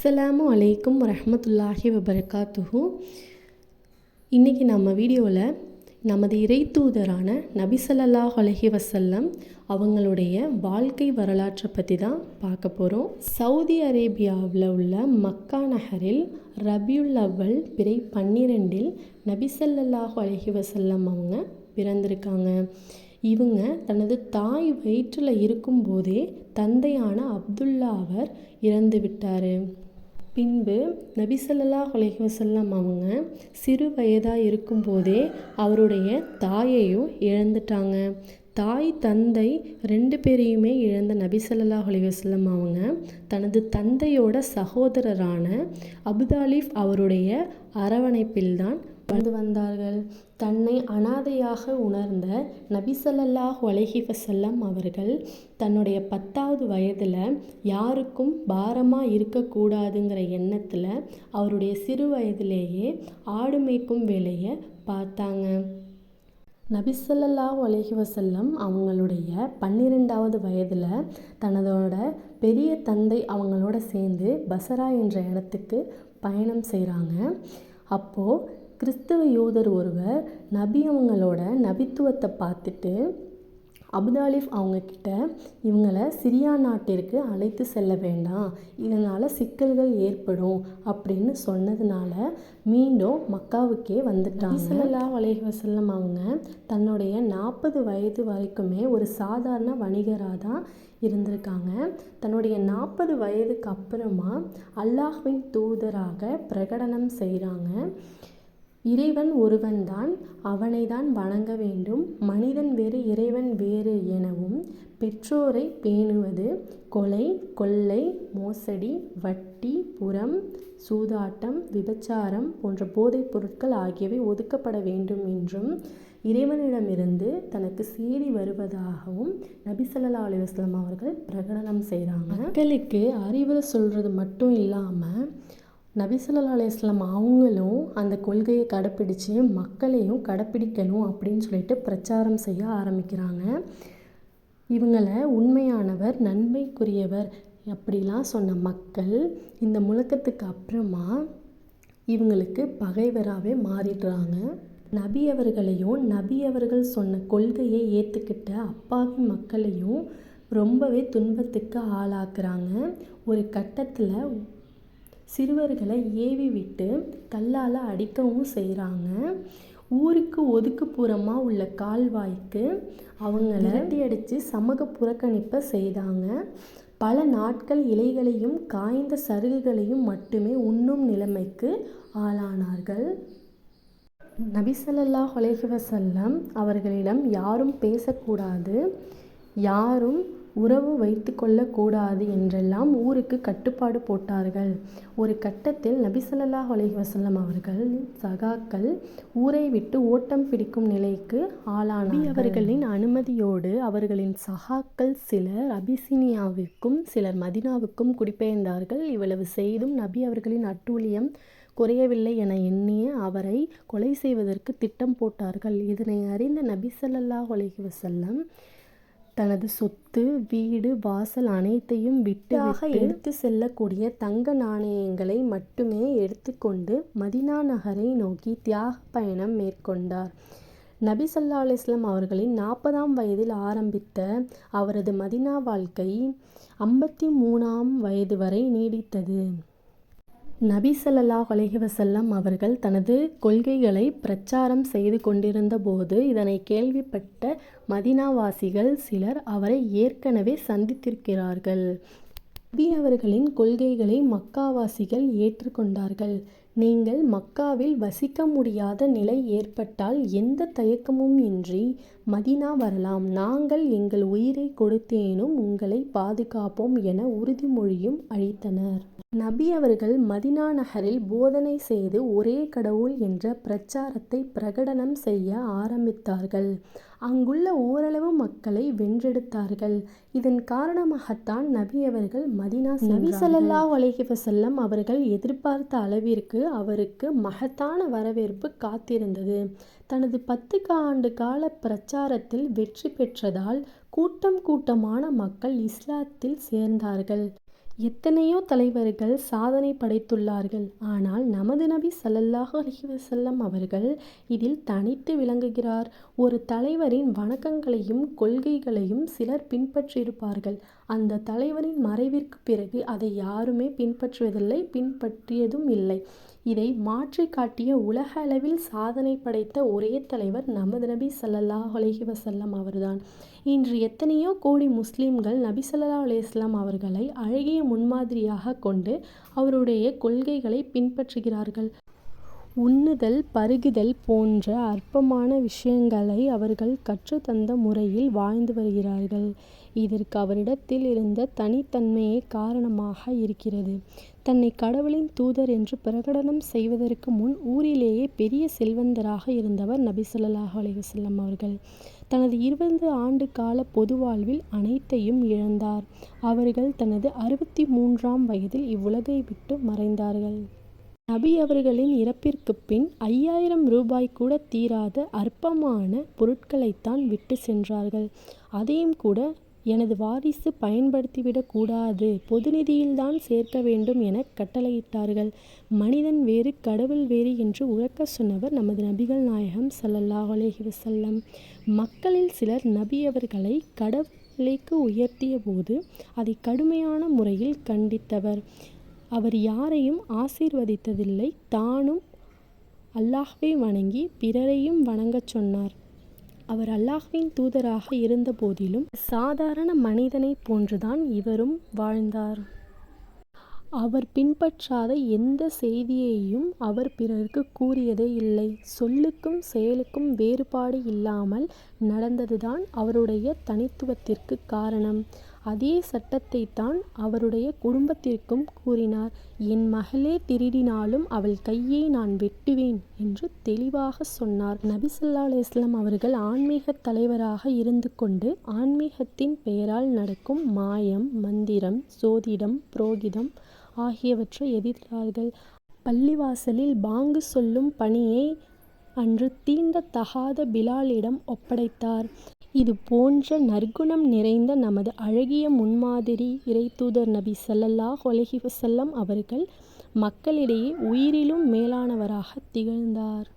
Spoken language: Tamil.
அஸ்ஸலாமு அலைக்கும் வரஹ்மத்துல்லாஹி வபரகாத்துஹு. இன்றைக்கி நம்ம வீடியோவில் நமது இறைத்தூதரான நபி ஸல்லல்லாஹு அலைஹி அவங்களுடைய வாழ்க்கை வரலாற்றை பற்றி தான் பார்க்க போகிறோம் சவுதி அரேபியாவில் உள்ள மக்கா நகரில் ரபியுல் அவ்வல் பிறை பன்னிரெண்டில் நபி ஸல்லல்லாஹு அலைஹி அவங்க பிறந்திருக்காங்க. இவங்க தனது தாய் வயிற்றில் இருக்கும்போதே தந்தையான அப்துல்லா அவர் இறந்து விட்டார். பின்பு நபிசல்லா ஸல்லல்லாஹு அவங்க சிறு வயதாக இருக்கும்போதே அவருடைய தாயையும் இழந்துட்டாங்க. தாய் தந்தை ரெண்டு பேரையுமே இழந்த நபிசல்லா ஸல்லல்லாஹு அவங்க தனது தந்தையோட சகோதரரான அபுதாலிஃப் அவருடைய அரவணைப்பில்தான் வந்து வந்தார்கள். தன்னை அனாதையாக உணர்ந்த நபிசல்லாஹ் ஸல்லல்லாஹு அலைஹி அவர்கள் தன்னுடைய பத்தாவது வயதில் யாருக்கும் பாரமாக இருக்கக்கூடாதுங்கிற எண்ணத்தில் அவருடைய சிறு வயதிலேயே ஆடு மேய்க்கும் வேலையை பார்த்தாங்க. நபிசல்லா ஸல்லல்லாஹு வசல்லம் அவங்களுடைய பன்னிரெண்டாவது வயதில் தனதோட பெரிய தந்தை அவங்களோட சேர்ந்து பசரா என்ற இடத்துக்கு பயணம் செய்கிறாங்க அப்போது கிறிஸ்தவ யூதர் ஒருவர் நபி அவங்களோட நபித்துவத்தை பார்த்துட்டு அபுதாலிஃப் அவங்கக்கிட்ட இவங்களை சிரியா நாட்டிற்கு அழைத்து செல்ல வேண்டாம். இதனால் சிக்கல்கள் ஏற்படும் அப்படின்னு சொன்னதுனால மீண்டும் மக்காவுக்கே வந்துட்டாங்க. ஸல்லல்லாஹு அலைஹி வஸல்லம் அவங்க தன்னுடைய நாற்பது வயது வரைக்குமே ஒரு சாதாரண வணிகராக தான் இருந்திருக்காங்க. தன்னுடைய நாற்பது வயதுக்கு அப்புறமா அல்லாஹ்வின் தூதராக பிரகடனம் செய்கிறாங்க இறைவன் ஒருவன்தான் அவனை தான் வணங்க வேண்டும். மனிதன் வேறு இறைவன் வேறு எனவும் பெற்றோரை பேணுவது கொலை கொள்ளை மோசடி வட்டி புறம் சூதாட்டம் விபச்சாரம் போன்ற போதைப் பொருட்கள் ஆகியவை ஒதுக்கப்பட வேண்டும் என்றும் இறைவனிடமிருந்து தனக்கு செய்தி வருவதாகவும் நபி ஸல்லல்லாஹு அலைஹி அவர்கள் பிரகடனம் செய்கிறாங்க மக்களுக்கு அறிவுரை சொல்கிறது மட்டும் இல்லாமல் நபி ஸல்லல்லாஹு அவங்களும் அந்த கொள்கையை கடைப்பிடிச்சு மக்களையும் கடைப்பிடிக்கணும் அப்படின்னு சொல்லிட்டு பிரச்சாரம் செய்ய ஆரம்பிக்கிறாங்க. இவங்களை உண்மையானவர் நன்மைக்குரியவர் அப்படிலாம் சொன்ன மக்கள் இந்த முழக்கத்துக்கு அப்புறமா இவங்களுக்கு பகைவராகவே மாறிடுறாங்க. நபி அவர்களையும் நபி அவர்கள் சொன்ன கொள்கையை ஏற்றுக்கிட்ட அப்பாவி மக்களையும் ரொம்பவே துன்பத்துக்கு ஆளாக்குறாங்க. ஒரு கட்டத்தில் சிறுவர்களை ஏவி விட்டு கல்லால் அடிக்கவும் செய்கிறாங்க ஊருக்கு ஒதுக்குப்புறமாக உள்ள கால்வாய்க்கு அவங்கள விரட்டி அடித்து சமூக புறக்கணிப்பை செய்தாங்க. பல நாட்கள் இலைகளையும் காய்ந்த சருகுகளையும் மட்டுமே உண்ணும் நிலைமைக்கு ஆளானார்கள். நபிசல்லா ஹொலேஹி வசல்லம் அவர்களிடம் யாரும் பேசக்கூடாது. யாரும் உறவு வைத்து கொள்ளக்கூடாது என்றெல்லாம் ஊருக்கு கட்டுப்பாடு போட்டார்கள். ஒரு கட்டத்தில் நபி ஸல்லல்லாஹு அவர்கள் சகாக்கள் ஊரை விட்டு ஓட்டம் பிடிக்கும் நிலைக்கு ஆளான அவர்களின் அனுமதியோடு அவர்களின் சகாக்கள் சிலர் அபிசினியாவிற்கும் சிலர் மதினாவுக்கும் குடிபெயர்ந்தார்கள். இவ்வளவு செய்தும் நபி அவர்களின் அட்டூழியம் குறையவில்லை என எண்ணிய அவரை கொலை செய்வதற்கு திட்டம் போட்டார்கள். இதனை அறிந்த நபி ஸல்லல்லாஹு அலைஹி வசல்லம் தனது சொத்து வீடு வாசல் அனைத்தையும் விட்டாக எடுத்து செல்லக்கூடிய தங்க நாணயங்களை மட்டுமே எடுத்துக்கொண்டு மதினா நகரை நோக்கி தியாக பயணம் மேற்கொண்டார். நபி ஸல்லல்லாஹு அலைஹி வஸல்லம் அவர்களின் நாற்பதாம் வயதில் ஆரம்பித்த அவரது மதினா வாழ்க்கை ஐம்பத்தி மூணாம் வயது வரை நீடித்தது. நபி சல்லாஹ் அலைஹி அவர்கள் தனது கொள்கைகளை பிரச்சாரம் செய்து கொண்டிருந்த போது இதனை கேள்விப்பட்ட மதினாவாசிகள் சிலர் அவரை ஏற்கனவே சந்தித்திருக்கிறார்கள். நபி அவர்களின் கொள்கைகளை மக்காவாசிகள் ஏற்றுக்கொண்டார்கள். நீங்கள் மக்காவில் வசிக்க முடியாத நிலை ஏற்பட்டால் எந்த தயக்கமும் இன்றி மதினா வரலாம். நாங்கள் எங்கள் உயிரை கொடுத்தேனும் உங்களை பாதுகாப்போம் என உறுதிமொழியும் அளித்தனர். நபி அவர்கள் மதினா நகரில் போதனை செய்து ஒரே கடவுள் என்ற பிரச்சாரத்தை பிரகடனம் செய்ய ஆரம்பித்தார்கள். அங்குள்ள ஓரளவு மக்களை வென்றெடுத்தார்கள். இதன் காரணமாகத்தான் நபி அவர்கள் மதினா நபி ஸல்லல்லாஹு அலைஹி வஸல்லம் அவர்கள் எதிர்பார்த்த அளவிற்கு அவருக்கு மகத்தான வரவேற்பு காத்திருந்தது. தனது பத்து ஆண்டு கால பிரச்சாரத்தில் வெற்றி பெற்றதால் கூட்டம் கூட்டமான மக்கள் இஸ்லாத்தில் சேர்ந்தார்கள். எத்தனையோ தலைவர்கள் சாதனை படைத்துள்ளார்கள். ஆனால் நமது நபி ஸல்லல்லாஹு அலைஹி வஸல்லம் அவர்கள் இதில் தனித்து விளங்குகிறார். ஒரு தலைவரின் வணக்கங்களையும் கொள்கைகளையும் சிலர் பின்பற்றியிருப்பார்கள். அந்த தலைவரின் மறைவிற்கு பிறகு அதை யாருமே பின்பற்றுவதில்லை பின்பற்றியதும் இல்லை. இதை மாற்றி காட்டிய உலக அளவில் சாதனை படைத்த ஒரே தலைவர் நமது நபி சல்லல்லா அலஹி வசல்லம் அவர்தான். இன்று எத்தனையோ கோடி முஸ்லீம்கள் நபி சல்லா அலிஸ்லாம் அவர்களை அழகிய முன்மாதிரியாக கொண்டு அவருடைய கொள்கைகளை பின்பற்றுகிறார்கள். உண்ணுதல் பருகுதல் போன்ற அற்பமான விஷயங்களை அவர்கள் கற்றுத்தந்த முறையில் வாழ்ந்து வருகிறார்கள். இதற்கு அவரிடத்தில் இருந்த தனித்தன்மையே காரணமாக இருக்கிறது. தன்னை கடவுளின் தூதர் என்று பிரகடனம் செய்வதற்கு முன் ஊரிலேயே பெரிய செல்வந்தராக இருந்தவர் நபி ஸல்லல்லாஹு அலைஹி வஸல்லம் அவர்கள். தனது இருபது ஆண்டு கால பொது வாழ்வில் அனைத்தையும் இழந்தார். அவர்கள் தனது அறுபத்தி மூன்றாம் வயதில் இவ்வுலகை விட்டு மறைந்தார்கள். நபி அவர்களின் இறப்பிற்குப் பின் ஐயாயிரம் ரூபாய் கூட தீராத அற்பமான பொருட்களைத்தான் விட்டு சென்றார்கள். அதையும் கூட எனது வாரிசு பயன்படுத்திவிடக் கூடாது பொது நிதியில்தான் சேர்க்க வேண்டும் என கட்டளையிட்டார்கள். மனிதன் வேறு கடவுள் வேறு என்று உறக்க சொன்னவர் நமது நபிகள் நாயகம் சல்லல்லாஹ் அலேஹி வசல்லம் மக்களில் சிலர் நபி அவர்களை கடவுளைக்கு உயர்த்திய போது அதை கடுமையான முறையில் கண்டித்தவர். அவர் யாரையும் ஆசீர்வதித்ததில்லை. தானும் அல்லாஹ்வை வணங்கி பிறரையும் வணங்கச் சொன்னார். அவர் அல்லாஹ்வின் தூதராக இருந்த போதிலும் சாதாரண மனிதனைப் போன்றுதான் இவரும் வாழ்ந்தார். அவர் பின்பற்றாத எந்த செய்தியையும் அவர் பிறருக்கு கூறியதே இல்லை. சொல்லுக்கும் செயலுக்கும் வேறுபாடு இல்லாமல் நடந்ததுதான் அவருடைய தனித்துவத்திற்கு காரணம். அதே சட்டத்தை தான் அவருடைய குடும்பத்திற்கும் கூறினார். என் மகளே திருடினாலும் அவள் கையை நான் வெட்டுவேன் என்று தெளிவாக சொன்னார். நபிசல்லா இஸ்லாம் அவர்கள் ஆன்மீக தலைவராக இருந்து கொண்டு ஆன்மீகத்தின் பெயரால் நடக்கும் மாயம் மந்திரம் சோதிடம் புரோகிதம் ஆகியவற்றை எதிர்த்தார்கள். பள்ளிவாசலில் பாங்கு சொல்லும் பணியை அன்று தீண்டத்தகாத பிலாலிடம் ஒப்படைத்தார். இது போன்ற நற்குணம் நிறைந்த நமது அழகிய முன்மாதிரி இறைத்தூதர் நபி சல்லல்லாஹ் அலைஹி அவர்கள் மக்களிடையே உயிரிலும் மேலானவராக திகழ்ந்தார்.